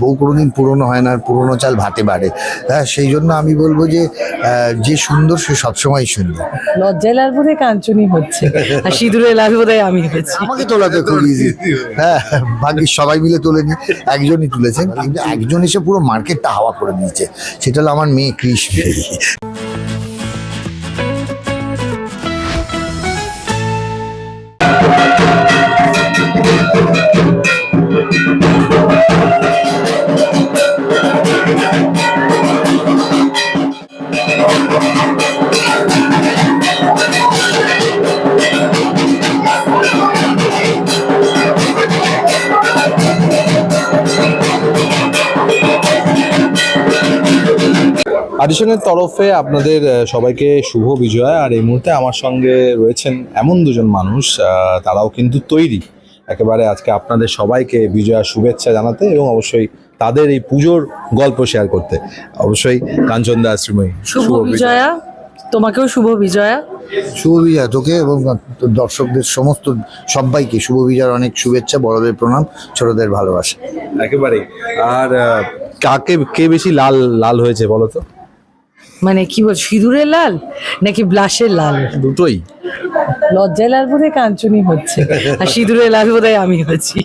বউ কোনোদিন পুরনো হয় না আর পুরনো চাল ভাতে বাড়ে। হ্যাঁ সেই জন্য আমি বলব যে যে সুন্দর সে সবসময় সুন্দর। লজ্জায় লাল বোধ হয় কাঞ্চনি হচ্ছে আর সিঁদুরে লাল বোধ হয় আমি হচ্ছি আমাকে তোলাতে খুব ইজি হ্যাঁ বাকি সবাই মিলে তোলেনি একজনই তুলেছেন কিন্তু একজন এসে পুরো মার্কেটটা হাওয়া করে দিয়েছে। সেটা হলো আমার মেয়ে কৃষ আডিশনের তরফে আপনাদের সবাইকে শুভ বিজয়া। আর এই মুহূর্তে আমার সঙ্গে রয়েছেন এমন দুজন মানুষ তারাও কিন্তু তৈরি। একেবারে আজকে আপনাদের সবাইকে বিজয়া শুভেচ্ছা জানাতে এবং অবশ্যই তাদের এই পুজোর গল্প শেয়ার করতে। অবশ্যই কাঞ্চন দাস শুভ বিজয়া। তোমাকেও শুভ বিজয়া। শুভ বিজয়া তোকে এবং দর্শকদের সমস্ত সবাইকে শুভ বিজয়ের অনেক শুভেচ্ছা বড়দের প্রণাম ছোটদের ভালোবাসা। একেবারেই। আর কাকে কে বেশি লাল লাল হয়েছে বলো তো? মানে কি বল সিঁদুরের লাল নাকি ব্লাশের লাল? দুটোই। লজ্জায় লাল বোধ হয় কাঞ্চনি হচ্ছে। আর সিঁদুরে লাল বোধহয় আমি হচ্ছি।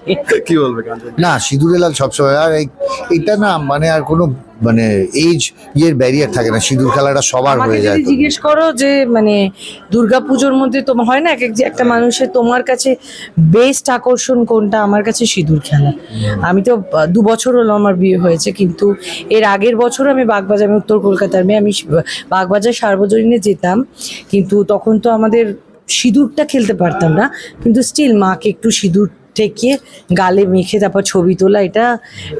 কি বলবে না সিঁদুরে লাল সবসময়। আর এই- এটা না মানে আর কোনো মানে এইজ ইয়ের ব্যারিয়ার থাকে না। সিঁদুর খেলাটা সবার হয়ে যায় যদি জিজ্ঞেস করো যে মানে দুর্গাপুজোর মধ্যে তোমার হয় না এক এক যে একটা মানুষের তোমার কাছে বেস্ট আকর্ষণ কোনটা? আমার কাছে সিঁদুর খেলা। আমি তো দু বছর হলো আমার বিয়ে হয়েছে কিন্তু এর আগের বছর আমি বাগবাজার আমি উত্তর কলকাতার মেয়ে আমি বাগবাজার সার্বজনীনে যেতাম। কিন্তু তখন তো আমাদের সিঁদুরটা খেলতে পারতাম না। কিন্তু স্টিল মাকে একটু সিঁদুর ঠেকিয়ে গালে মেখে তারপর ছবি তোলা এটা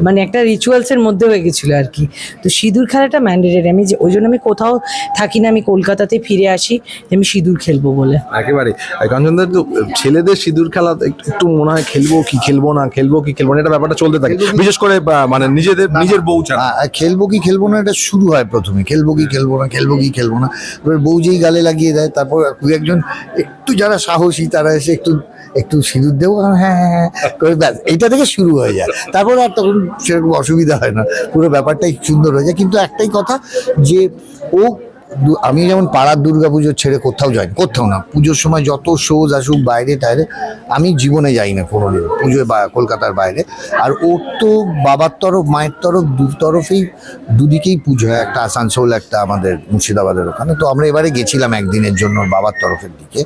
মানে একটা রিচুয়ালসের মধ্যে হয়ে গেছিল আর কি। তো সিঁদুর খেলাটা ম্যান্ডেটারি আমি যে ওই জন্য আমি কোথাও থাকি না আমি কলকাতাতে ফিরে আসি আমি সিঁদুর খেলব বলে। একেবারে কাঞ্চন দা তো ছেলেদের সিঁদুর খেলা একটু মনে হয় খেলব কি খেলব না খেলব কি খেলব না এটা ব্যাপারটা চলতে থাকে। বিশেষ করে মানে নিজেদের নিজের বউ ছাড়া। আর খেলব কি খেলব না এটা শুরু হয় প্রথমে। খেলব কি খেলব না খেলব কি খেলব না। এবার বউ যেই গালে লাগিয়ে দেয় তারপর দু একজন একটু যারা সাহসী তারা এসে একটু একটু সিঁদুর দেবো হ্যাঁ হ্যাঁ হ্যাঁ করে ব্যাস, এইটা থেকে শুরু হয়ে যায়। তারপর আর তখন সেরকম অসুবিধা হয় না। পুরো ব্যাপারটাই সুন্দর হয়ে যায়। কিন্তু একটাই কথা যে ও আমি যেমন পাড়ার দুর্গা পুজো ছেড়ে কোথাও যাই কোথাও না। পুজোর সময় যত শোজ আসুক বাইরে টাইরে, আমি জীবনে যাই না কোনোদিন পুজোয় বা কলকাতার বাইরে। আর ওর তো বাবার তরফ, মায়ের তরফ দু তরফেই দুদিকেই পুজো হয়। একটা আসানসোল, একটা আমাদের মুর্শিদাবাদের ওখানে। তো আমরা এবারে গেছিলাম একদিনের জন্য বাবার তরফের দিকে।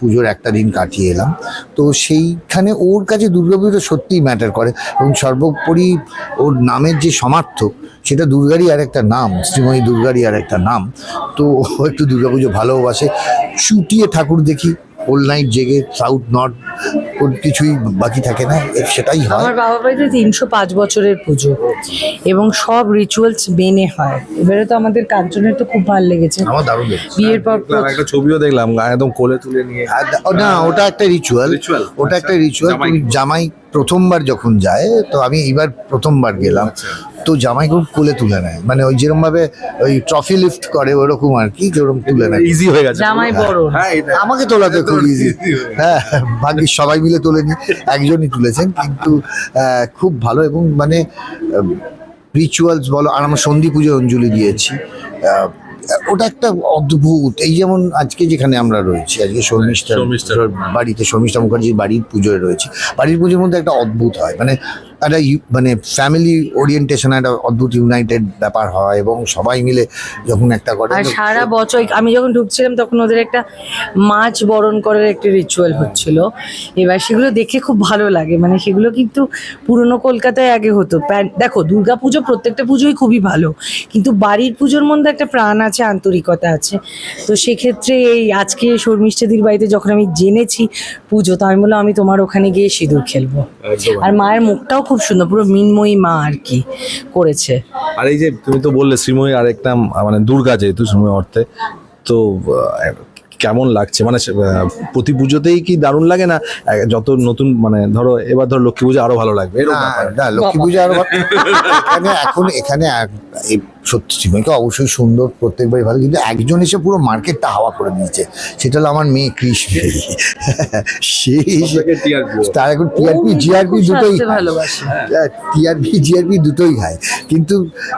পুজোর একটা দিন কাটিয়ে এলাম। তো সেইখানে ওর কাছে দুর্গাপুজো সত্যিই ম্যাটার করে। এবং সর্বোপরি ওর নামের যে সমার্থক সেটা দুর্গারই আর একটা নাম শ্রীময়ী দুর্গারই আর একটা নাম। তো একটু দুর্গাপুজো ভালোবাসে চুটিয়ে ঠাকুর দেখি হোল নাইট জেগে সাউথ নর্থ ওর কিছুই বাকি থাকে না সেটাই হয়। আমার বাবা বাড়িতে তিনশো পাঁচ বছরের পুজো। এবং সব রিচুয়ালস মেনে হয়। এবারে তো আমাদের কাঞ্চনের তো খুব ভালো লেগেছে। আমার দারুণ লেগেছে। বিয়ের পর একটা ছবিও দেখলাম একদম কোলে তুলে নিয়ে। ও না ওটা একটা রিচুয়াল ওটা একটা আচ্ছা, রিচুয়াল জামাই। প্রথমবার যখন যায় তো আমি এইবার প্রথমবার গেলাম। আচ্ছা। তো জামাই খুব কোলে তুলে নেয়। মানে ওই যেরকম ভাবে ওই ট্রফি লিফট করে ওরকম আর কি যেরকম তুলে নেয়। ইজি হয়ে গেছে। জামাই বড়। হ্যাঁ আমাকে তোলাতে খুব ইজি হ্যাঁ ভাগ্যিস সবাই মিলে তুলে তোলেনি একজনই তুলেছেন। কিন্তু খুব ভালো এবং মানে রিচুয়ালস বলো আর আমরা সন্ধি পুজো অঞ্জলি দিয়েছি। আহ, ওটা একটা অদ্ভুত এই যেমন আজকে যেখানে আমরা রয়েছি আজকে শর্মিষ্ঠা। বাড়িতে শর্মিষ্ঠা মুখার্জির বাড়ির পুজোয় রয়েছে বাড়ির পুজোর মধ্যে একটা অদ্ভুত হয় মানে একটা ইউ- মানে ফ্যামিলি ওরিয়েন্টেশন একটা অদ্ভুত ইউনাইটেড ব্যাপার হয় এবং সবাই মিলে যখন একটা করে আর সারা বছর আমি যখন ঢুকছিলাম তখন ওদের একটা মাছ বরণ করার একটা রিচুয়াল হচ্ছিল। এবার সেগুলো দেখে খুব ভালো লাগে। মানে সেগুলো কিন্তু পুরনো কলকাতায় আগে হতো। দেখো দুর্গা পুজো প্রত্যেকটা পুজোই খুবই ভালো। কিন্তু বাড়ির পুজোর মধ্যে একটা প্রাণ আছে আন্তরিকতা আছে। তো সেক্ষেত্রে এই আজকে শর্মিষ্ঠাদির বাড়িতে যখন আমি জেনেছি পুজো তো আমি বললাম আমি তোমার ওখানে গিয়ে সিঁদুর খেলব। আর মায়ের মুখটাও খুব সুন্দর পুরো মিনময়ী মা আর কি করেছে। আর এই যে তুমি তো বললে শ্রীময়ী আরেকটা মানে দুর্গা যেহেতু শ্রীময়ী অর্থে তো কেমন লাগছে? মানে প্রতি পুজোতেই কি দারুণ লাগে না? যত নতুন মানে ধরো এবার ধরো লক্ষ্মী পুজো আরও ভালো লাগবে এরকম না, লক্ষ্মী পুজো আরও এখানে এখন এখানে সত্যি সিমাইকে অবশ্যই সুন্দর প্রত্যেকবারই ভালো কিন্তু একজন এসে পুরো মার্কেটটা হাওয়া করে দিয়েছে। সেটা হলো আমার মেয়ে সে এসে তার এখন টিআরপি জিআরপি দুটোই। টিআরপি জিআরপি দুটোই খায়। কিন্তু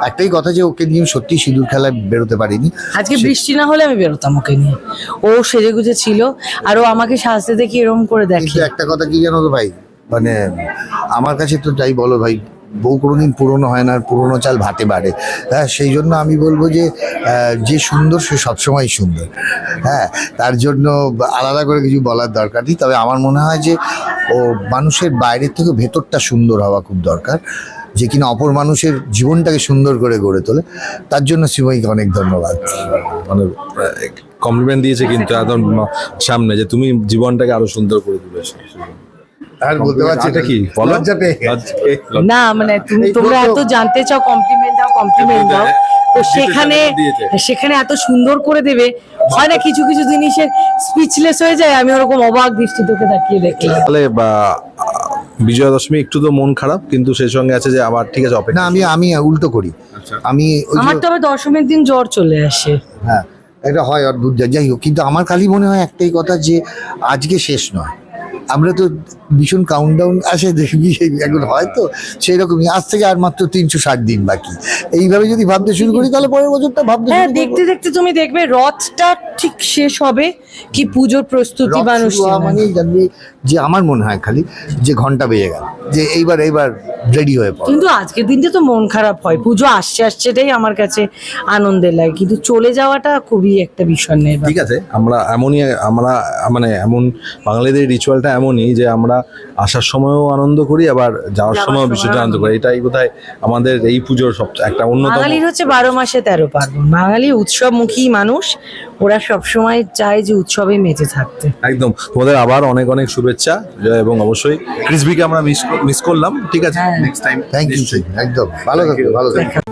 একটাই কথা যে ওকে নিয়ে সত্যি সিঁদুর খেলায় বেরোতে পারিনি। আজকে বৃষ্টি না হলে আমি বেরোতাম ওকে নিয়ে। ও সেজে গুজে ছিল আর ও আমাকে সাজতে দেখি এরকম করে দেখে। একটা কথা কি জানো তো ভাই? মানে আমার কাছে তো তাই বলো ভাই বউ কোনোদিন পুরনো হয় না, আর পুরনো চাল ভাতে বাড়ে। হ্যাঁ সেই জন্য আমি বলব যে যে সুন্দর সে সবসময় সুন্দর। হ্যাঁ তার জন্য আলাদা করে কিছু বলার দরকার নেই। তবে আমার মনে হয় যে, ও মানুষের বাইরের থেকে ভেতরটা সুন্দর হওয়া খুব দরকার। যে কিনা অপর মানুষের জীবনটাকে সুন্দর করে গড়ে তোলে। তার জন্য সিমাইকে অনেক ধন্যবাদ। মানে কমপ্লিমেন্ট দিয়েছে কিন্তু একদম সামনে যে তুমি জীবনটাকে আরও সুন্দর করে দিবে আর বলতে পারছি এটা কি? লজ্জা পেয়ে গেছে। লজ্জা পেয়ে- না মানে তুমি তোমরা এত জানতে চাও কমপ্লিমেন্ট দাও কমপ্লিমেন্ট দাও। তো সেখানে সেখানে এত সুন্দর করে দেবে। হয় না কিছু কিছু জিনিসের স্পিচলেস হয়ে যায় আমি ওরকম অবাক দৃষ্টি তোকে তাকিয়ে দেখলাম। তাহলে বা বিজয়া দশমী একটু তো মন খারাপ কিন্তু সেই সঙ্গে আছে যে আবার ঠিক আছে না আমি আমি উল্টো করি। আচ্ছা। আমি আমার তো আবার দশমীর দিন জ্বর চলে আসে। হ্যাঁ এটা হয় অদ্ভুত যাই হোক কিন্তু আমার খালি মনে হয় একটাই কথা যে আজকে শেষ নয়। আমরা তো ভীষণ কাউন্টডাউন আসে দেখবি এখন হয়তো সেই রকমই আজ থেকে আর মাত্র তিনশো ষাট দিন বাকি। এইভাবে যদি ভাবতে শুরু করি তাহলে পরের বছরটা ভাবতে হ্যাঁ দেখতে দেখতে তুমি দেখবে রথটা ঠিক শেষ হবে কি পুজোর প্রস্তুতি মানুষ মানে জানবি যে আমার মনে হয় খালি যে ঘণ্টা বেজে গেল। যে এইবার এইবার রেডি হয়ে পড়ো। কিন্তু আজকের দিনটা তো মন খারাপ হয়। পুজো আসছে আসছেটাই আমার কাছে আনন্দের লাগে। কিন্তু চলে যাওয়াটা খুবই একটা বিষয় নেই ঠিক আছে আমরা এমনই আমরা মানে এমন বাঙালিদের রিচুয়ালটা এমনই যে আমরা আসার সময়ও আনন্দ করি আবার যাওয়ার সময়ও সময় আনন্দ করি। এটাই বোধহয় আমাদের এই পুজোর সব একটা অন্যতম বাঙালির হচ্ছে বারো মাসে তেরো পার্বণ। বাঙালি উৎসবমুখী মানুষ ওরা সবসময় চায় যে উৎসবে মেতে থাকতে। একদম। তোমাদের আবার অনেক অনেক শুভেচ্ছা এবং অবশ্যই ক্রিসবিকে আমরা মিস মিস করলাম। ঠিক আছে। নেক্সট টাইম থ্যাংক ইউ একদম। ভালো থাকবে ভালো থাকবে